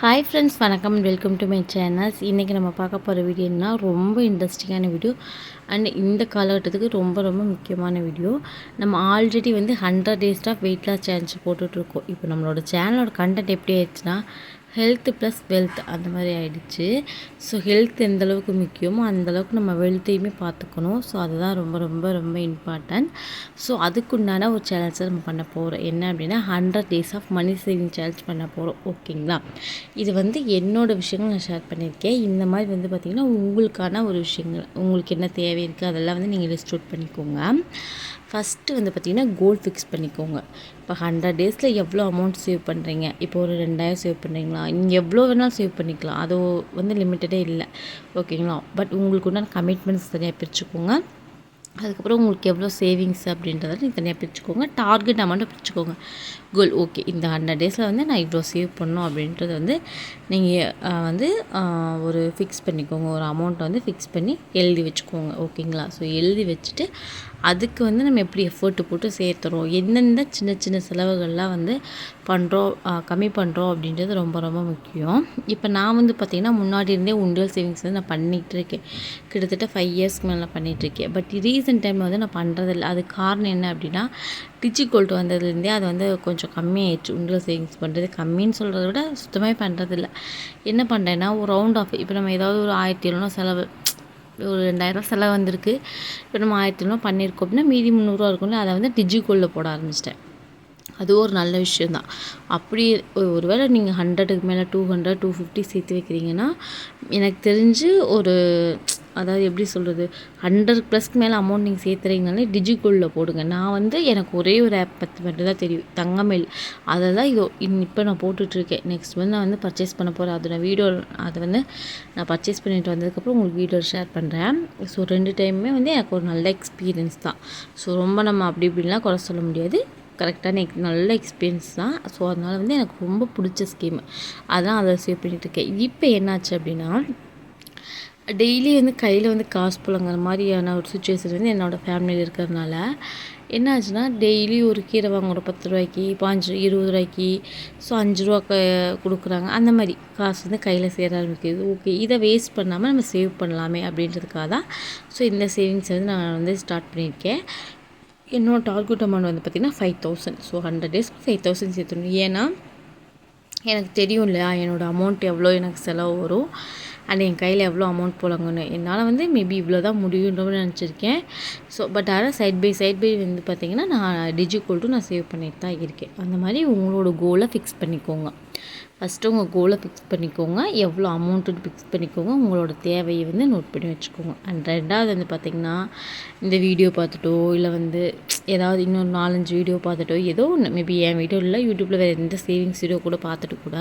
Hi friends வணக்கம் welcome to my channels இன்றைக்கி நம்ம பார்க்க போகிற வீடியோனா ரொம்ப இன்ட்ரெஸ்டிங்கான வீடியோ அண்ட் இந்த காலகட்டத்துக்கு ரொம்ப ரொம்ப முக்கியமான வீடியோ நம்ம ஆல்ரெடி வந்து hundred days of weight loss challenge போட்டுட்ருக்கோம் இப்போ நம்மளோட சேனலோட கண்டென்ட் எப்படி ஆயிடுச்சுன்னா ஹெல்த் ப்ளஸ் வெல்த் அந்த மாதிரி ஆயிடுச்சு. ஸோ ஹெல்த் எந்த அளவுக்கு முக்கியமோ அந்தளவுக்கு நம்ம வெல்த்தையுமே பார்த்துக்கணும். ஸோ அதுதான் ரொம்ப ரொம்ப ரொம்ப இம்பார்ட்டன்ட் ஸோ அதுக்குண்டான ஒரு சேலஞ்சை நம்ம பண்ண போகிறோம் என்ன அப்படின்னா hundred days of money saving challenge பண்ண போகிறோம் ஓகேங்களா இது வந்து என்னோடய விஷயங்கள் நான் ஷேர் பண்ணியிருக்கேன். இந்த மாதிரி வந்து பார்த்திங்கன்னா உங்களுக்கான ஒரு விஷயங்கள் உங்களுக்கு என்ன தேவை இருக்குது அதெல்லாம் வந்து நீங்கள் லிஸ்ட் அவுட் பண்ணிக்கோங்க. ஃபஸ்ட்டு வந்து பார்த்திங்கன்னா கோல் ஃபிக்ஸ் பண்ணிக்கோங்க. இப்போ ஹண்ட்ரட் டேஸில் எவ்வளோ அமௌண்ட் சேவ் பண்ணுறீங்க இப்போ ஒரு ரெண்டாயிரம் சேவ் பண்ணுறீங்களா நீங்கள் எவ்வளோ வேணாலும் சேவ் பண்ணிக்கலாம். அது வந்து லிமிட்டடே இல்லை. ஓகேங்களா பட் உங்களுக்கு உண்டான கமிட்மெண்ட்ஸ் தனியாக பிரிச்சுக்கோங்க. அதுக்கப்புறம் உங்களுக்கு எவ்வளோ சேவிங்ஸ் அப்படின்றத நீங்கள் தனியாக பிரிச்சுக்கோங்க. டார்கெட் அமௌண்ட்டை பிரிச்சுக்கோங்க. கோல் ஓகே இந்த ஹண்ட்ரட் டேஸில் வந்து நான் இவ்வளோ சேவ் பண்ணணும் அப்படின்றத வந்து நீங்கள் வந்து ஒரு ஃபிக்ஸ் பண்ணிக்கோங்க. ஒரு அமௌண்ட்டை வந்து ஃபிக்ஸ் பண்ணி எழுதி வச்சுக்கோங்க. ஓகேங்களா ஸோ எழுதி வச்சுட்டு அதுக்கு வந்து நம்ம எப்படி எஃபர்ட்டு போட்டு சேர்த்துறோம்? எந்தெந்த சின்ன சின்ன செலவுகள்லாம் வந்து பண்ணுறோம் கம்மி பண்ணுறோம் அப்படின்றது ரொம்ப ரொம்ப முக்கியம். இப்போ நான் வந்து பார்த்திங்கன்னா முன்னாடி இருந்தே உண்டியல் சேவிங்ஸ் வந்து நான் பண்ணிகிட்டு இருக்கேன். கிட்டத்தட்ட ஃபைவ் இயர்ஸ்க்கு மேலே பண்ணிகிட்ருக்கேன் பட் ரீசெண்ட் டைமில் வந்து நான் பண்ணுறதில்ல அது காரணம் என்ன அப்படின்னா டிச்சி கோல்டு வந்ததுலேருந்தே அது வந்து கொஞ்சம் கம்மியாயிடுச்சு. உண்டியல் சேவிங்ஸ் பண்ணுறது கம்மின்னு சொல்கிறத விட சுத்தமாக பண்ணுறதில்ல என்ன பண்ணுறேன்னா ஒரு ரவுண்ட் ஆஃப் இப்போ நம்ம ஏதாவது ஒரு ஆயிரத்தி எழுநூறு செலவு ஒரு ரெண்டாயிரரூவா செலவு வந்திருக்கு. இப்போ நம்ம ஆயிரத்தி எழுநூறு பண்ணியிருக்கோம் அப்படின்னா மீதி முந்நூறுரூவா இருக்கும்ல அதை வந்து டிஜிகோல்டில் போட ஆரம்பிச்சிட்டேன். அது ஒரு நல்ல விஷயந்தான் அப்படி ஒரு வேளை நீங்கள் ஹண்ட்ரடுக்கு மேலே டூ ஹண்ட்ரட் டூ ஃபிஃப்டி சேர்த்து வைக்கிறீங்கன்னா எனக்கு தெரிஞ்சு ஒரு அதாவது எப்படி சொல்கிறது ஹண்ட்ரட் ப்ளஸ்க்கு மேலே அமௌண்ட் நீங்கள் சேர்த்துறீங்கனாலே டிஜிகோல்டில் போடுங்க. நான் வந்து எனக்கு ஒரே ஒரு ஆப் பற்றி மட்டும் தான் தெரியும். தங்கமேல். அதை தான் இதோ இப்போ நான் போட்டுட்ருக்கேன். நெக்ஸ்ட் வந்து நான் வந்து பர்ச்சேஸ் பண்ண போகிறேன் அது நான் வீடியோ அதை வந்து நான் பர்ச்சேஸ் பண்ணிட்டு வந்ததுக்கப்புறம் உங்களுக்கு வீடியோ ஷேர் பண்ணுறேன் ஸோ ரெண்டு டைமுமே வந்து எனக்கு ஒரு நல்ல எக்ஸ்பீரியன்ஸ் தான். ஸோ ரொம்ப நம்ம அப்படி இப்படின்லாம் குறை சொல்ல முடியாது. கரெக்டான எக் நல்ல எக்ஸ்பீரியன்ஸ் தான். ஸோ அதனால் வந்து எனக்கு ரொம்ப பிடிச்ச ஸ்கீம் அதான் அதை சேவ் பண்ணிகிட்ருக்கேன் இப்போ என்னாச்சு அப்படின்னா டெய்லி வந்து கையில் வந்து காசு புழங்குற மாதிரியான ஒரு சுச்சுவேஷன் வந்து என்னோடய ஃபேமிலியில் இருக்கிறதுனால என்னாச்சுன்னா டெய்லி ஒரு கீரை வாங்குகிறோம் பத்து ரூபாய்க்கு பாஞ்சு இருபது ரூபாய்க்கு. ஸோ அஞ்சு ரூபா க கொடுக்குறாங்க. அந்த மாதிரி காசு வந்து கையில் சேர ஆரம்பிக்குது. ஓகே இதை வேஸ்ட் பண்ணாமல் நம்ம சேவ் பண்ணலாமே அப்படின்றதுக்காக தான். ஸோ இந்த சேவிங்ஸ் வந்து நான் வந்து ஸ்டார்ட் பண்ணியிருக்கேன். என்னோடய டார்கெட் அமௌண்ட் வந்து பார்த்திங்கன்னா ஃபைவ் தௌசண்ட் ஸோ ஹண்ட்ரட் டேஸ்க்கு ஃபைவ் தௌசண்ட் சேர்த்துணும் ஏன்னா எனக்கு தெரியும் இல்லையா என்னோடய அமௌண்ட் எவ்வளோ எனக்கு செலவு வரும் அண்ட் என் கையில் எவ்வளோ அமௌண்ட் போலாங்கன்னு என்னால் வந்து மேபி இவ்வளோ தான் முடியுன்ற நினச்சிருக்கேன். ஸோ பட் ஆனால் சைட் பை சைட் பை வந்து பார்த்திங்கன்னா நான் டிஜி கோல்ட்டும் நான் சேவ் பண்ணிட்டு தான் இருக்கேன். அந்த மாதிரி உங்களோட கோலை ஃபிக்ஸ் பண்ணிக்கோங்க. ஃபஸ்ட்டு உங்கள் கோலை ஃபிக்ஸ் பண்ணிக்கோங்க. எவ்வளோ அமௌண்ட்டுன்னு ஃபிக்ஸ் பண்ணிக்கோங்க. உங்களோட தேவையை வந்து நோட் பண்ணி வச்சுக்கோங்க. அண்ட் ரெண்டாவது வந்து பார்த்திங்கன்னா இந்த வீடியோ பார்த்துட்டோ இல்லை வந்து ஏதாவது இன்னொரு நாலஞ்சு வீடியோ பார்த்துட்டோ ஏதோ ஒன்று மேபி என் வீடியோ இல்லை யூடியூப்பில் வேறு எந்த சேவிங்ஸ் வீடியோ கூட பார்த்துட்டு கூட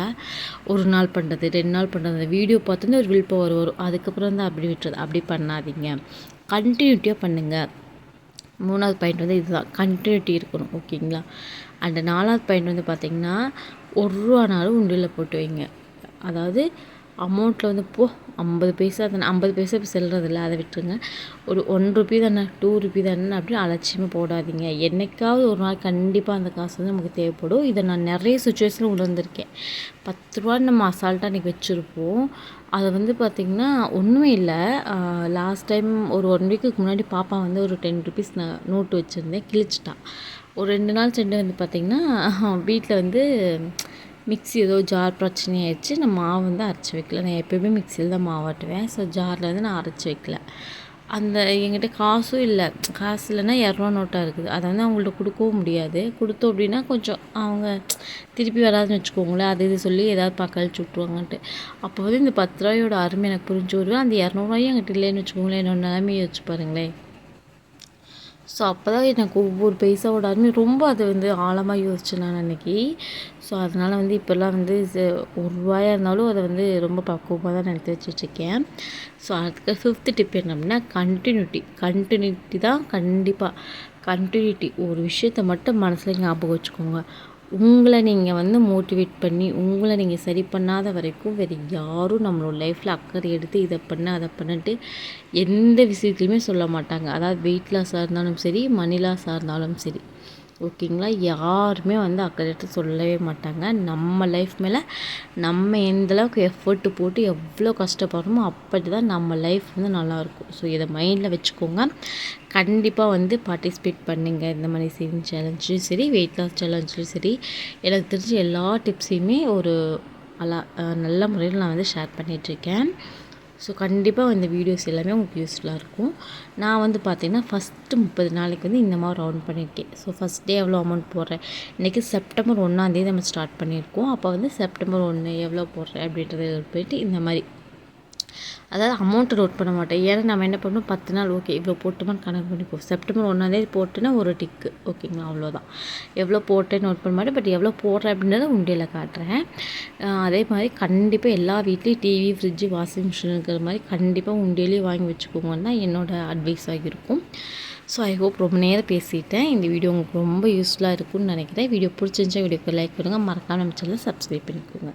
ஒரு நாள் பண்ணுறது ரெண்டு நாள் பண்ணுறது அந்த வீடியோ பார்த்துட்டு ஒரு வில் பவர் வரும். அதுக்கப்புறம் தான் அப்படி விட்டுறது. அப்படி பண்ணாதீங்க. கண்டினியூட்டியாக பண்ணுங்கள் மூணாவது பாயிண்ட் வந்து இதுதான். கண்டினியூட்டி இருக்கணும் ஓகேங்களா? அண்ட் நாலாவது பாயிண்ட் வந்து பார்த்திங்கன்னா ஒரு ரூபானாலும் உண்டியில் போட்டு வைங்க. அதாவது அமௌண்ட்டில் வந்து போ ஐம்பது பைசா தானே ஐம்பது பைசா இப்போ செல்றதில்ல அதை விட்டுருங்க. ஒரு ஒன் ருபி தானே டூ ருபி தானே அப்படின்னு அலட்சியமாக போடாதீங்க. என்றைக்காவது ஒரு நாள் கண்டிப்பாக அந்த காசு வந்து நமக்கு தேவைப்படும். இதை நான் நிறைய சுச்சுவேஷனில் உணர்ந்திருக்கேன். பத்து ரூபான்னு நம்ம அசால்ட்டாக இன்றைக்கி வச்சுருப்போம். அதை வந்து பார்த்திங்கன்னா ஒன்றுமே இல்லை. லாஸ்ட் டைம் ஒரு ஒன் வீக்குக்கு முன்னாடி பாப்பா வந்து ஒரு டென் ருபீஸ் நான் நோட்டு வச்சுருந்தேன் கிழிச்சிட்டான் ஒரு ரெண்டு நாள் சென்று வந்து பார்த்திங்கன்னா வீட்டில் வந்து மிக்ஸி ஏதோ ஜார் பிரச்சனையாயிடுச்சு. நான் மாவு வந்து அரைச்சி வைக்கல. நான் எப்போயுமே மிக்சியில் தான் மாவாட்டுவேன் ஸோ ஜாரில் வந்து நான் அரைச்சி வைக்கல. அந்த எங்கிட்ட காசும் இல்லை. காசு இல்லைன்னா இரநூறுவா நோட்டாக இருக்குது. அதை வந்து அவங்கள்ட்ட கொடுக்கவும் முடியாது. கொடுத்தோம் அப்படின்னா கொஞ்சம் அவங்க திருப்பி வராதுன்னு வச்சுக்கோங்களேன். அது இது சொல்லி ஏதாவது பக்கழிச்சு விட்ருவாங்கன்ட்டு அப்போ வந்து இந்த பத்து ரூபாயோட அருமை எனக்கு புரிஞ்சு வருவேன் அந்த இரநூறுவாயும் என்கிட்ட இல்லைன்னு வச்சுக்கோங்களேன். என்னோட நிலைமையை வச்சு பாருங்களேன். ஸோ அப்போ தான் எனக்கு ஒவ்வொரு பைசாவோட அருமை ரொம்ப அதை வந்து ஆழமாக யோசித்தேன் நான் அன்றைக்கி ஸோ அதனால் வந்து இப்போல்லாம் வந்து ஒரு ரூபாயாக இருந்தாலும் அதை வந்து ரொம்ப பக்குவமாக தான் நடத்தி வச்சுட்ருக்கேன் ஸோ அதுக்கு ஃபிஃப்த்து டிப் என்ன அப்படின்னா கண்டினியூட்டி கண்டினியூட்டி தான் கண்டிப்பாக கண்டினியூட்டி ஒரு விஷயத்த மட்டும் மனசில் ஞாபகம் வச்சுக்கோங்க. உங்களை நீங்கள் வந்து மோட்டிவேட் பண்ணி உங்களை நீங்கள் சரி பண்ணாத வரைக்கும் வேறு யாரும் நம்மளோட லைஃப்பில் அக்கறை எடுத்து இதை பண்ண அதை பண்ணிட்டு எந்த விஷயத்துலையுமே சொல்ல மாட்டாங்க. அதாவது வெயிட் லாஸாக இருந்தாலும் சரி மணி லாஸாக இருந்தாலும் சரி. ஓகேங்களா யாருமே வந்து அக்கறை சொல்லவே மாட்டாங்க. நம்ம லைஃப் மேலே நம்ம எந்தளவுக்கு எஃபர்ட்டு போட்டு எவ்வளோ கஷ்டப்படுறோமோ அப்படி தான் நம்ம லைஃப் வந்து நல்லாயிருக்கும் ஸோ இதை மைண்டில் வச்சுக்கோங்க. கண்டிப்பாக வந்து பார்ட்டிசிபேட் பண்ணுங்கள் இந்த மாதிரி சேவிங் சேலஞ்சும் சரி வெயிட் லாஸ் சேலஞ்சும் சரி. எனக்கு தெரிஞ்ச எல்லா டிப்ஸையுமே ஒரு அலா நல்ல முறையில் நான் வந்து ஷேர் பண்ணிகிட்ருக்கேன் ஸோ கண்டிப்பாக இந்த வீடியோஸ் எல்லாமே உங்களுக்கு யூஸ்ஃபுல்லாக இருக்கும். நான் வந்து பார்த்திங்கன்னா ஃபஸ்ட்டு முப்பது நாளைக்கு வந்து இந்த மாதிரி ரவுண்ட் பண்ணியிருக்கேன் ஸோ ஃபஸ்ட் டே எவ்வளோ அமௌண்ட் போடுறேன்? இன்றைக்கி செப்டம்பர் ஒன்றாந்தேதி நம்ம ஸ்டார்ட் பண்ணியிருக்கோம். அப்போ வந்து செப்டம்பர் ஒன்று எவ்வளோ போடுறேன் அப்படின்றத போயிட்டு இந்த மாதிரி அதாவது அமௌண்ட்டு நோட் பண்ண மாட்டேன். ஏன்னா நம்ம என்ன பண்ணணும்? பத்து நாள் ஓகே இவ்வளோ போட்டுமான்னு கணக்கு பண்ணிப்போம் செப்டம்பர் ஒன்றாந்தேதி போட்டுன்னா ஒரு டிக்கு ஓகேங்களா அவ்வளோதான் எவ்வளோ போட்டேன்னு நோட் பண்ண மாட்டேன் பட் எவ்வளோ போடுறேன் அப்படின்றத உண்டியில் காட்டுறேன். அதே மாதிரி கண்டிப்பாக எல்லா வீட்லேயும் டிவி ஃப்ரிட்ஜு வாஷிங் மிஷின் இருக்கிற மாதிரி கண்டிப்பாக உண்டியிலேயே வாங்கி வச்சுக்கோங்கன்னு தான் என்னோடய அட்வைஸாக இருக்கும் ஸோ ஐ ஹோப் ரொம்ப நேரம் பேசிட்டேன். இந்த வீடியோ உங்களுக்கு ரொம்ப யூஸ்ஃபுல்லாக இருக்கும்னு நினைக்கிறேன். வீடியோ பிடிச்சிருந்துச்சா வீடியோக்கு லைக் பண்ணுங்கள் மறக்காமல் நம்ம சேனலை சப்ஸ்கிரைப் பண்ணிக்கோங்க.